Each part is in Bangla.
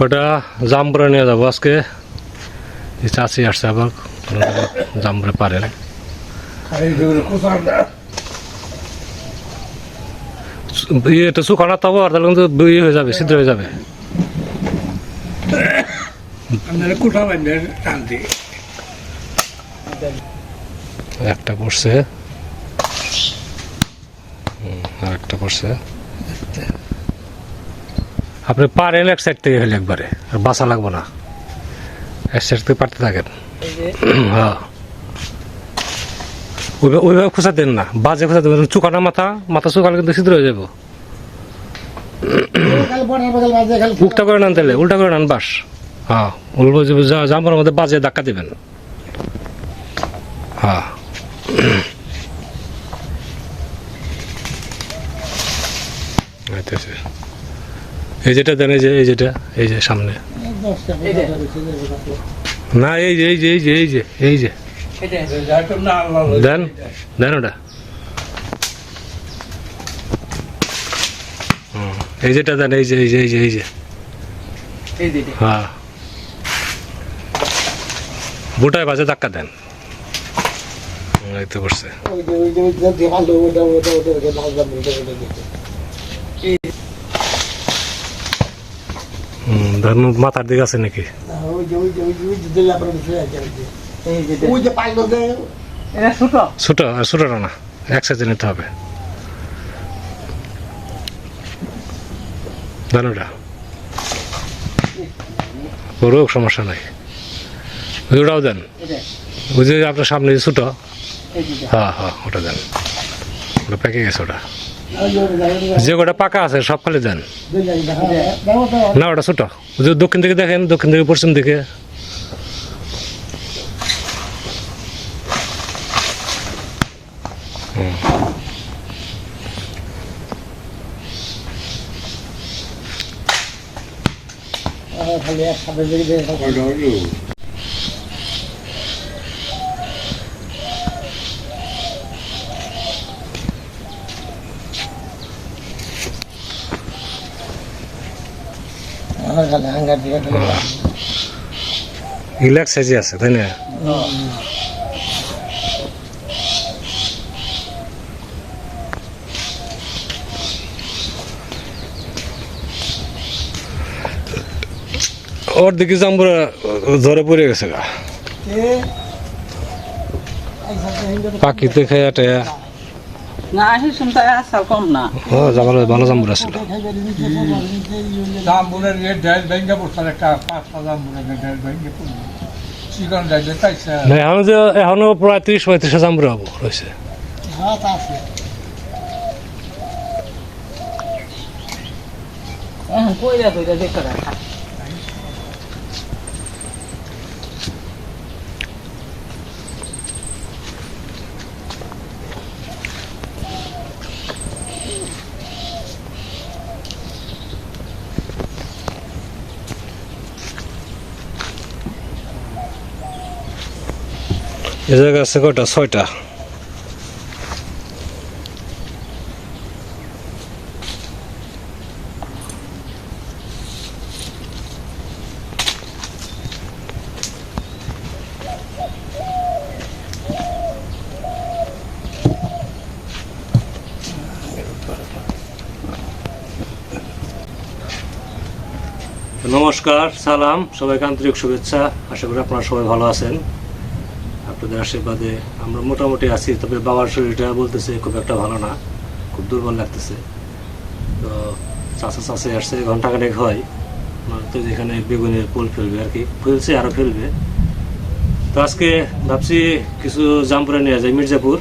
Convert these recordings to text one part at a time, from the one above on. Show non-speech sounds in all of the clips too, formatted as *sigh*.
ওটা জামপুরা নিয়ে যাব আজকে এই চাষি আসছে আবার জামপুরে পারেন এটা শুকানো তবে আর তাহলে কিন্তু ইয়ে হয়ে যাবে ছিদ্র হয়ে যাবে কুঠা বান্ধে টানতে একটা পড়ছে। আর একটা পড়ছে। আপনি পারেন এক সাইড থেকে হলে একবারে আর বাসা লাগবো না। এক সাইড থেকে পারতে থাকেন। হ্যাঁ। ওইভাবে ওইভাবে খোঁচা দেন না বাজে খোঁচা দেবেন চুকানা মাথা মাথা চুকালে কিন্তু ছিদ্র হয়ে যাব। উল্টা করে নেন তাহলে উল্টা করে নেন বাস। হ্যাঁ উল্টো জাম্পার মধ্যে বাজে ধাক্কা দেবেন। হ্যাঁ। আইতেছে। এই যেটা দেন এই যে এই যেটা এই যে সামনে। না এই যে এই যে এই যে এই যে এই যে। দেন দেন ওটা। এই যেটা দেন এই যে এই যে। এই যে এই যে। হ্যাঁ। বুটায় বাজে ধাক্কা দেন। হুম, এই তো করছে হুম ধরুন মাথার দিকে আছে নাকি? এটা ছোট? ছোট আর ছোটটা না একসাথে নিতে হবে। দেন ওরও সমস্যা নাই। ওই ওটাও দেন ওই যে আপনার সামনে ছোট হ্যাঁ হ্যাঁ ওটা দেন। ওটা পেকে গেছে ওটা। যে ওটা পাকা আছে সব খালি দেন। না ওটা ছোট। যে দক্ষিণ দিকে দেখেন দক্ষিণ দিকে পশ্চিম দিকে। রিল্যাক্স সাইজে আছে তাই না? ওর দিকে জাম্বুরা ধরে পড়ে গেছে গা। পাখিতে খেয়ে টেয়া। না আসি শুনতে আসাল কম না। ও জামাল ভালো জাম্বুরা ছিল জামবুরের পড়ছে একটা পাঁচটা জামবুরের চিকন চাইছে না এখন যে এখনও প্রায় ত্রিশ পঁয়ত্রিশ জাম্বুরা হব রয়েছে। এখন কইরা কইরা দেখতে এ জায়গা আছে ছয়টা। নমস্কার, সালাম, সবাইকে আন্তরিক শুভেচ্ছা। আশা করি আপনারা সবাই ভালো আছেন। আপনাদের আশীর্বাদে আমরা মোটামুটি আছি, তবে বাবার শরীরটা বলতেছে খুব একটা ভালো না, খুব দুর্বল লাগতেছে। তো চাষা চাষে আসছে ঘন্টাখানেক হয় তো যেখানে বেগুনের পোল ফেলবে আর কি, ফেলছে আরও ফেলবে। তো আজকে ভাবছি কিছু জামপুরা নিয়ে যায় মির্জাপুর।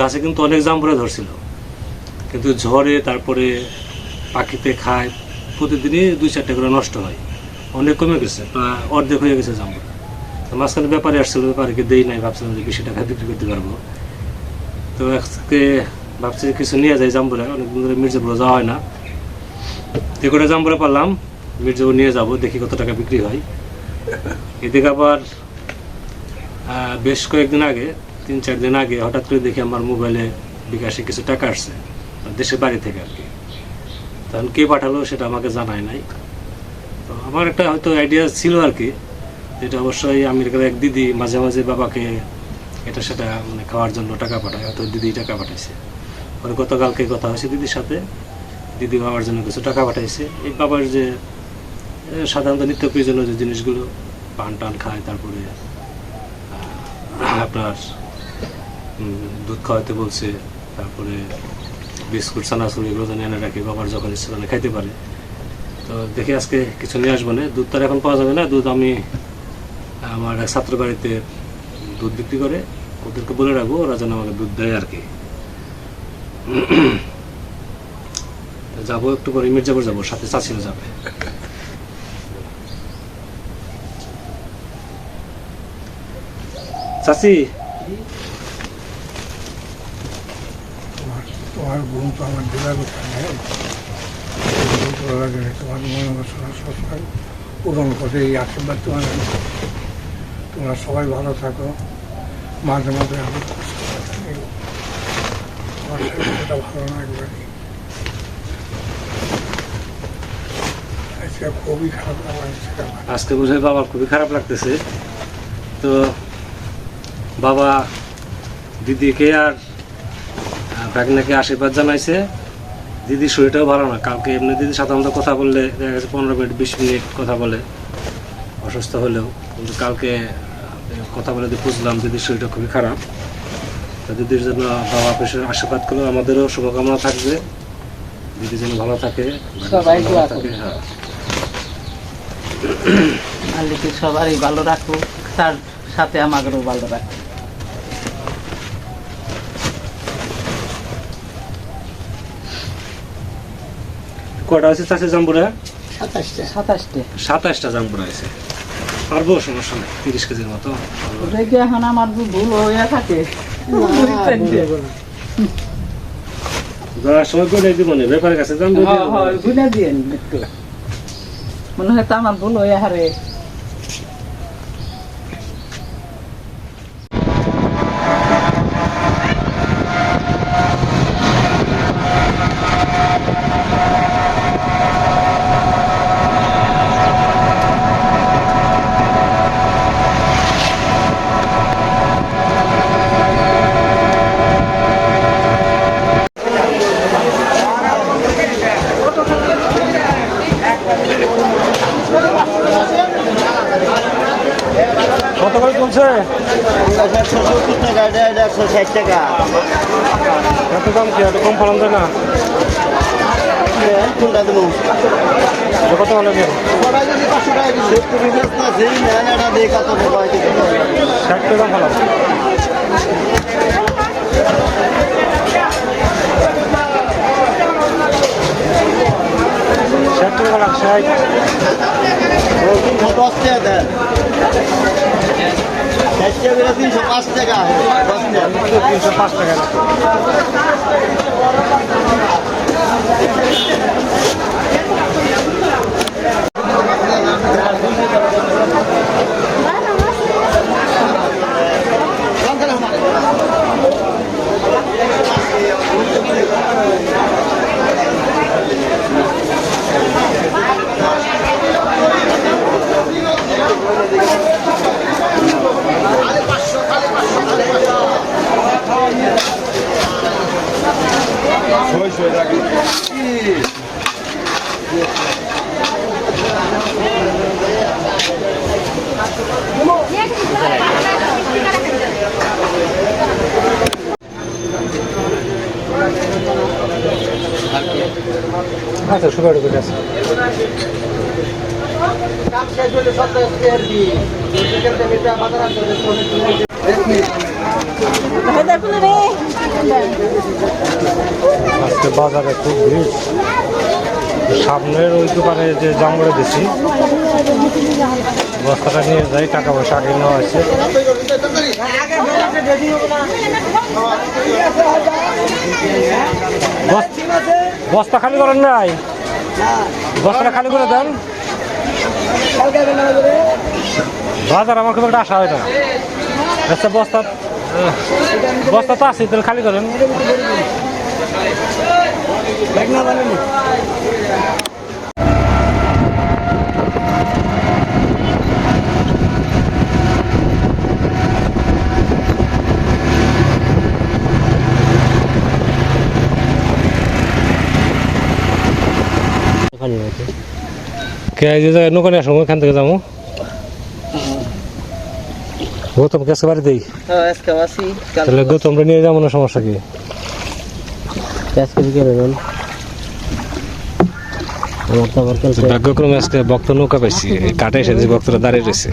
গাছে কিন্তু অনেক জামপুরা ধরছিল, কিন্তু ঝড়ে তারপরে পাখিতে খায়, প্রতিদিনই দুই চারটে করে নষ্ট হয়, অনেক কমে গেছে, প্রায় অর্ধেক হয়ে গেছে জামপুরা। মাঝখানে ব্যাপারে আসছিল, ব্যাপারীকে দেই নাই, ভাবছিলাম যে বেশি টাকা বিক্রি করতে পারব। তো আজকে ভাবছি কিছু নিয়ে যাই জাম্বুরা অনেকদিন ধরে মির্জাপুর যাওয়া হয় না। তো করে জাম্বুরা পারলাম, মির্জাপুর নিয়ে যাব, দেখি কত টাকা বিক্রি হয়। এদিকে আবার বেশ কয়েকদিন আগে, তিন চার দিন আগে হঠাৎ করে দেখি আমার মোবাইলে বিকাশে কিছু টাকা আসছে দেশের বাড়ি থেকে আর কি। তখন কে পাঠালো সেটা আমাকে জানায় নাই। তো আমার একটা হয়তো আইডিয়া ছিল আর কি যেটা অবশ্যই আমেরিকার এক দিদি মাঝে মাঝে বাবাকে এটা সেটা মানে খাওয়ার জন্য টাকা পাঠায়, হয়তো দিদি টাকা পাঠাইছে। পরে গতকালকে কথা হয়েছে দিদির সাথে দিদি বাবার জন্য কিছু টাকা পাঠাইছে। এই বাবার যে সাধারণত নিত্য প্রয়োজনীয় যে জিনিসগুলো, পান টান খায়, তারপরে আপনার দুধ খাওয়াতে বলছে, তারপরে বিস্কুট, চানাচুর, এগুলো যেন এনে রাখি, বাবার যখন ইচ্ছে খাইতে পারে। তো দেখি আজকে কিছু নিয়ে আসব না, দুধ তার এখন পাওয়া যাবে না, দুধ আমি আমার ছাত্র বাড়িতে দুধ বিক্রি করে, ওদেরকে বলে রাখব, ওরা যেন আমাকে দুধ দেয় আর কি *clears throat* যাব একটু পরে মির্জাপুর যাব সাথে চাচিও যাবে চাচি তোমার গুণ তো আমার লাগে না। তোমার মনে সবসময় পূরণ করে এই আশীর্বাদ তোমার। তোমরা সবাই ভালো থাকো। মাঝে মাঝে আমি ভালো আজকে খুবই আজকে বুঝে বাবার খুবই খারাপ লাগতেছে। তো বাবা দিদিকে আর ভাগ্নাকে আশীর্বাদ জানাইছে। দিদির শরীরটাও ভালো না। কালকে এমনি দিদি সাধারণত কথা বললে দেখা গেছে পনেরো মিনিট, বিশ মিনিট কথা বলে। অসুস্থ হলেও। কিন্তু কালকে কথা বলে দিয়ে বুঝলাম দিদির শরীরটা খুবই খারাপ। তো দিদির জন্য বাবা পেশের আশীর্বাদ করল আমাদেরও শুভকামনা থাকবে। দিদি যেন ভালো থাকে সবাই থাকে হ্যাঁ। সবারই ভালো রাখুক তার সাথে আমাদেরও ভালো রাখুক। কটা আছে চাষে জাম্বুরা? সাতাশটা। সাতাশটা। সাতাশটা জাম্বুরা আছে। পারব সমস্যা নেই তিরিশ কেজির মতো ওটা এখন আমার ভুল হয়ে থাকে। দেওয়ার সময় করে দিব না ব্যাপারের কাছে দিয়ে দেবো। বুঝে মনে হয় তো আমার ভুল হইয়া হারে কত করে চলছে একশো সত্তর টাকা এটা এটা একশো ষাট টাকা। এত দাম কি? এত কম ফলন দেয় না? কোনটা দেবো? কত ভালো না। ষাট টাকা ভালো ষাট টাকা লাখ ষাট। দশ টাকা তিনশো পাঁচ টাকা। তিনশো পাঁচ টাকা আচ্ছা সুগার করে আছে আজকে বাজারে খুব ভিড়। সামনের ওই দোকানে যে জামগড়ে দিছি, বস্তাটা নিয়ে যাই, টাকা পয়সা আগে নেওয়া আছে বস- বস্তা খালি করেন নাই? বস্তাটা খালি করে দেন। বাজার আমার খুব একটা আশা হয় না। আচ্ছা বস্তা বস্তা তো আছে তাহলে খালি করেন। কে যে জায়গায় নৌকা নিয়ে আসব এখান থেকে যাব। গৌতম দেই? হ্যাঁ আজকে আসি তাহলে গৌতমরা নিয়ে যাব না সমস্যা কি? আজকে বিকেলে যান। আমার তো আবার কালকে ভাগ্যক্রমে আজকে ভক্ত নৌকা পাইছি কাটে এসে ভক্তরা দাঁড়িয়ে রয়েছে।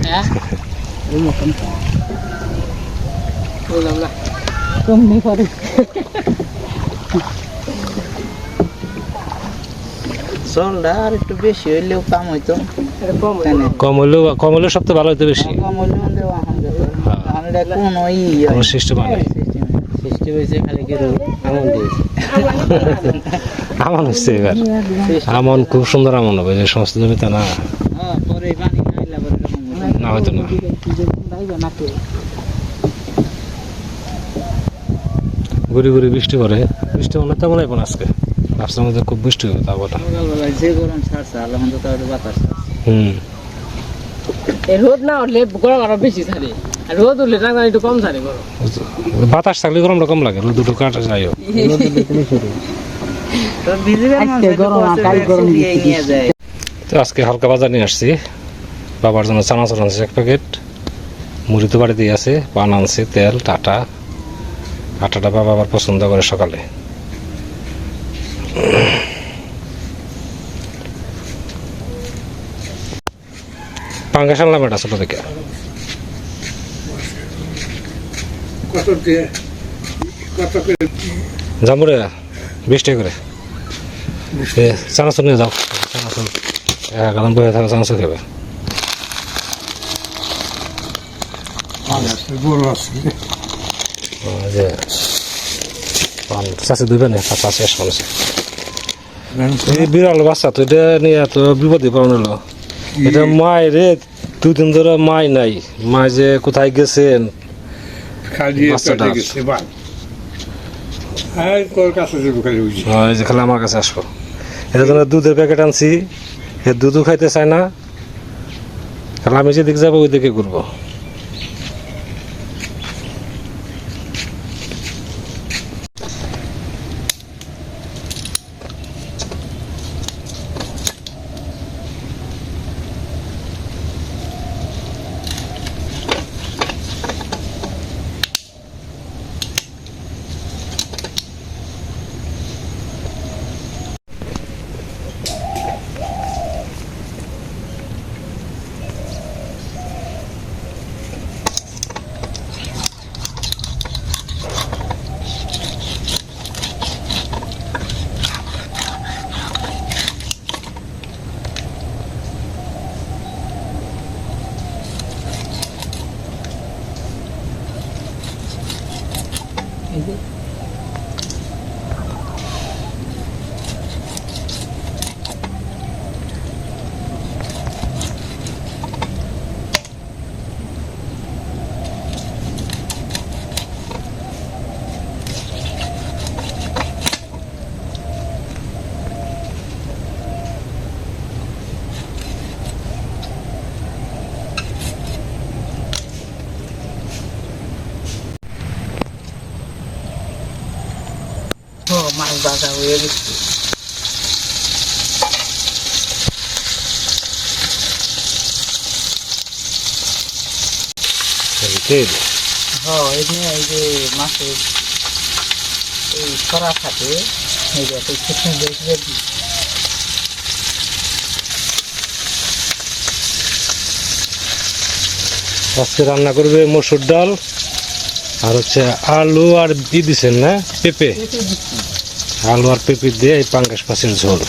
চলটা আর একটু বেশি হইলেও কাম হইতো। কম কম হলেও সবচেয়ে ভালো হইতো বেশি। কম হইলেও কোন ওই কোনো সিস্টেম নেই সৃষ্টি হয়েছে খালি কি আমন দিয়েছে। আমন হচ্ছে এবার। আমন খুব সুন্দর আমন হবে যে সমস্ত জমিতে না। হ্যাঁ পরে পরে না হয়তো না। ঘুরি ঘুরি বৃষ্টি পড়ে। বৃষ্টি মনে তেমন আইব না আজকে। রাস্তার মধ্যে খুব বৃষ্টি হবে তা যে গরম ছাড়ছে আল্লাহ তো বাতাস। হুম। রোদ না উঠলে গরম আরও বেশি ছাড়ে। আর রোদ উঠলে টাকা একটু কম ছাড়ে গরম। বাতাস থাকলে গরমটা কম লাগে দুটো কাটা যাই হোক তো ভিজিবেন মানুষ গরম কাল গরম নিয়ে যায়। তো আজকে হালকা বাজার নিয়ে আসছি। বাবার জন্য চানাচুর আনছে এক প্যাকেট। মুড়ি তো বাড়িতেই আছে পান আনছে তেল টাটা। আটাটা বাবা আবার পছন্দ করে সকালে। পাঙ্গাস আনলাম এটা ছোট থেকে। কত দিয়ে কত করে যাব রে বিশ টাকা করে। চানাচুর নিয়ে যাও। চানাচুর এখন বয়ে থাকা চানাচুর খাবে। চাষে শেষ করেছে এই বিড়াল বাচ্চা তো এটা নিয়ে এত বিপদে পড়ানো হলো। এটা মায় রে দুদিন ধরে মাই নাই। মায় যে কোথায় গেছেন? খালি বাচ্চাটা গেছে বাল আর তোর কাছে যাব খালি বুঝি ও, এই যে খালি আমার কাছে আসব এর জন্য দুধের প্যাকেট আনছি এ দুধও খাইতে চায় না। খালি আমি যেদিকে যাব ওই দিকে ঘুরবো। বাজা হয়ে গেছে এই হ্যাঁ যে এই যে মাছের এই করা থাকে এই যে একটা শুকনো বেশ রেডি আজকে রান্না করবে মসুর ডাল আর হচ্ছে আলু আর ই দিছেন না? পেঁপে? আলু আর পেঁপে দিয়ে এই পাঙ্গাস মাছের ঝোল।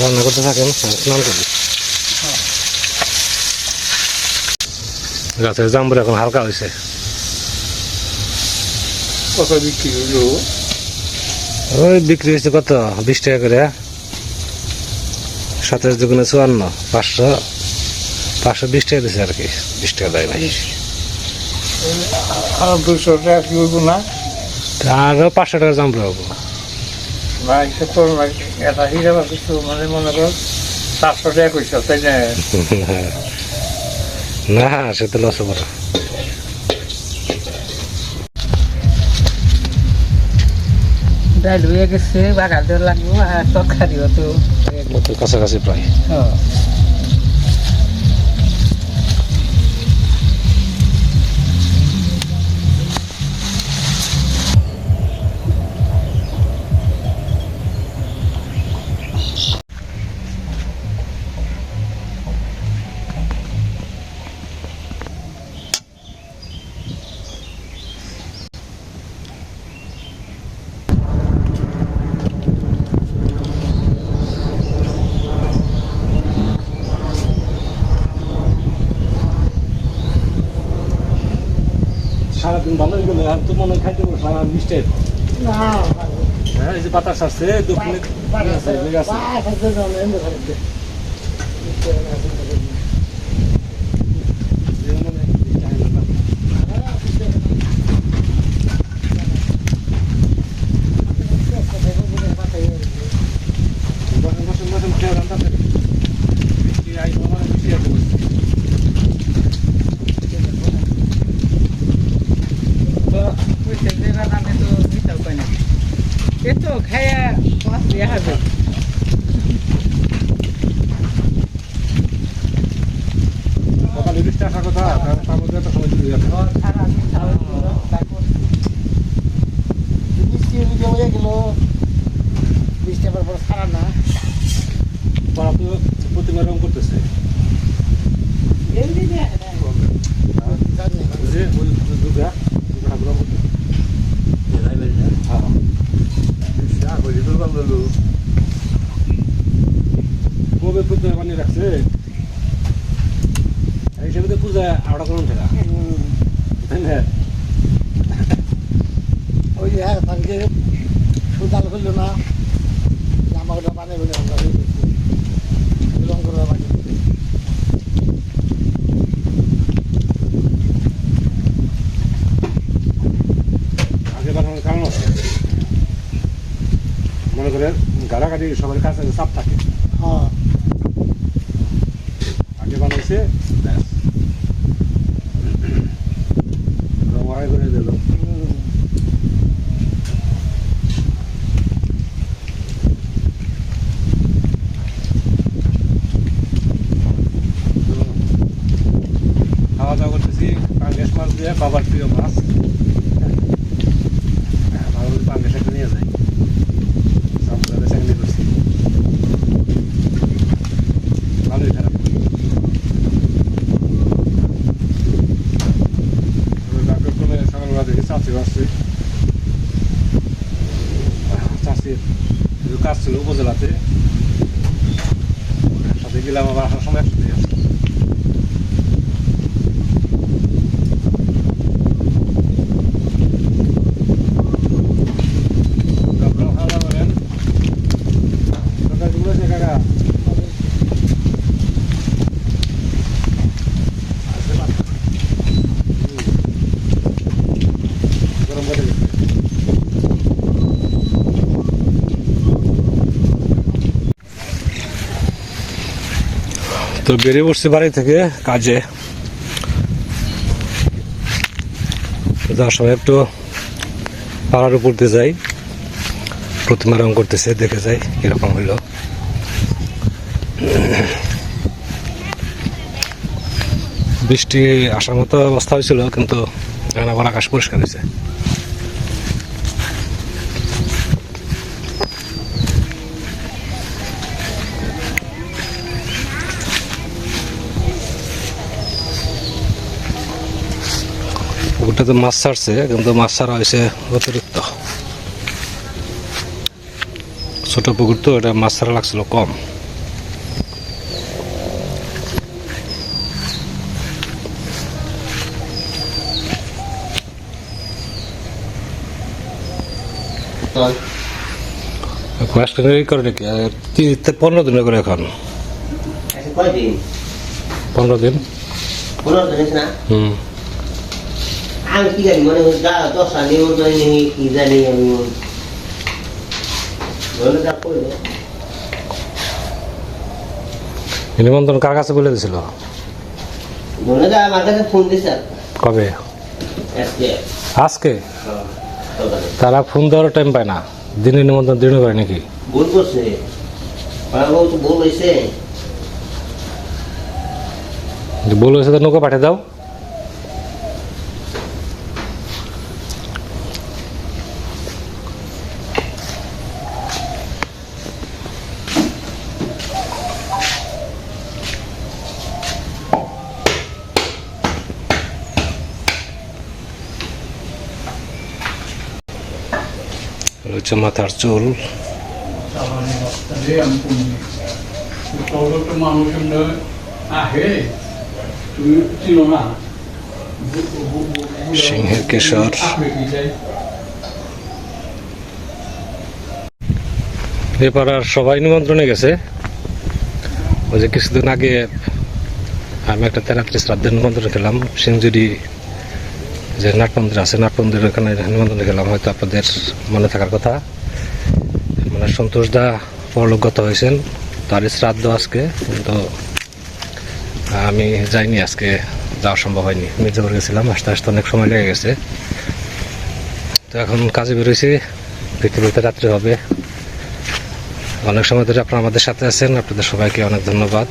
রান্না করতে থাকেন স্নান করি গাছের জাম্বুর এখন হালকা হয়েছে কত বিক্রি হলো ওই বিক্রি হয়েছে কত? বিশ টাকা করে। সাতাশ দুগুণে চুয়ান্ন পাঁচশো পাঁচশো বিশ টাকা দিছে আর কি বিশ টাকা দেয় আর দুশো টাকা কি হইব না? আরও পাঁচশো টাকা দাম পাবো না হিসেব করো না এটা হিসাব কিছু মানে মনে করো চারশো টাকা কইছ তাই না? *laughs* না সে তো লস হবে না। ডাইল হয়ে গেছে দেওয়া লাগবো আর তরকারিও তো। কাছাকাছি প্রায়। হ্যাঁ। সারাদিন গেল আর তো মনে হয় খাইতে পারব সারা মিষ্টি হ্যাঁ এই যে বাতাস আসছে দক্ষিণে আছে, লেগে আছে। এই মানে মিষ্টি হয় না। বসেন, বসেন, বসেন, খেয়ে রান্না করেন। মিষ্টি আইবো মানে মিষ্টি আছে বসে। তো বুঝতে যে রান্না তো দিতেও পাই না এ তো খাইয়া পাঁচ দিয়ে হবে সকালে বৃষ্টি আসার কথা তার তার মধ্যে একটা সময় চলে যাবে সারা দিন খাওয়া হলো, তারপর বৃষ্টি ওদিকে হয়ে গেল বৃষ্টি আবার পরে সারা না পাড়া তো প্রতিমা রং করতেছে এমনি দেয় না। ওই যে ওই ওই দুর্গা দুর্গা ঠাকুর রং করতেছে হ্যাঁ কবে প্রতিমা বানিয়ে রাখছে এই হিসেবে তো পূজা আড়া করুন থাকা তাই না ওই যে হ্যাঁ তাকে সুদাল করল না জামা ওটা বানিয়ে বলে আমরা রং করে বানিয়ে আগে বানানোর কারণ আছে মনে করেন গাড়াগাড়ি সবার কাছে চাপ থাকে হ্যাঁ বানাইছে ব্যাস। *clears throat* করে দিল খাওয়া দাওয়া করতেছি পাঙ্গেশ মাছ দিয়ে বাবার প্রিয় মাছ হ্যাঁ, বাবা বলে পাঙ্গেশ একটা নিয়ে যাই সামনে সেখানে করছি ভালোই খারাপ ডাক্তার করে সকালবেলা দেখি চাষি আসছে চাষি কিছু কাজ ছিল উপজেলাতে। সাথে গেলাম আবার আসার সময় একসাথে আসছি আপনারা খাওয়া দাওয়া করেন তরকারি গুলো আছে কাকা গরম করে দিচ্ছি। তো বেরিয়ে পড়ছি বাড়ি থেকে কাজে। যার সময় একটু পাহাড়ের উপর দিয়ে যাই। প্রতিমা রং করতেছে, দেখে যাই কীরকম হইল। বৃষ্টি আসার মতো অবস্থা হয়েছিল, কিন্তু আকাশ পরিষ্কার হয়েছে। পুকুরটাতে মাছ ছাড়ছে কিন্তু মাছ ছাড়া হয়েছে অতিরিক্ত। ছোট পুকুর তো এটা মাছ ছাড়া লাগছিল কম। করে নাকি? পনেরো দিনের করে এখন। পনেরো দিন। দিন হুম। আমি কি জানি মনে হয় নিমন্ত্রণ কি জানি আমি করবে নিমন্ত্রণ কার কাছে বলে দিছিল? যা আমার কাছে ফোন দিছে। কবে? আজকে। হ্যাঁ, তারা ফোন দেওয়ার টাইম পায় না। দিনে নিমন্ত্রণ দিনে করে নাকি? ভুল করছে। বউ তো ভুল হয়েছে বলেছে তো নৌকা পাঠিয়ে দাও। হচ্ছে মাথার চুল। সিংহের কেশর। এ পাড়ার সবাই নিমন্ত্রণে গেছে। ওই যে কিছুদিন আগে আমি একটা তেরাত্রি শ্রাদ্ধের নিমন্ত্রণ খেলাম সিংজুরি যে নাটমন্দির আছে, নাটমন্দির ওখানে নিমন্ত্রণ গেলাম, হয়তো আপনাদের মনে থাকার কথা। মানে সন্তোষ দা পরলোকগত হয়েছেন তারই শ্রাদ্ধ আজকে, কিন্তু আমি যাইনি আজকে, যাওয়া সম্ভব হয়নি। মির্জাপুর গেছিলাম, আস্তে আস্তে অনেক সময় লেগে গেছে। তো এখন কাজে বেরোইছি, পৃথিবীতে রাত্রি হবে। অনেক সময় ধরে আপনারা আমাদের সাথে আছেন, আপনাদের সবাইকে অনেক ধন্যবাদ।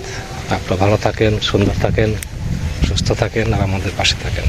আপনারা ভালো থাকেন, সুন্দর থাকেন, সুস্থ থাকেন আর আমাদের পাশে থাকেন।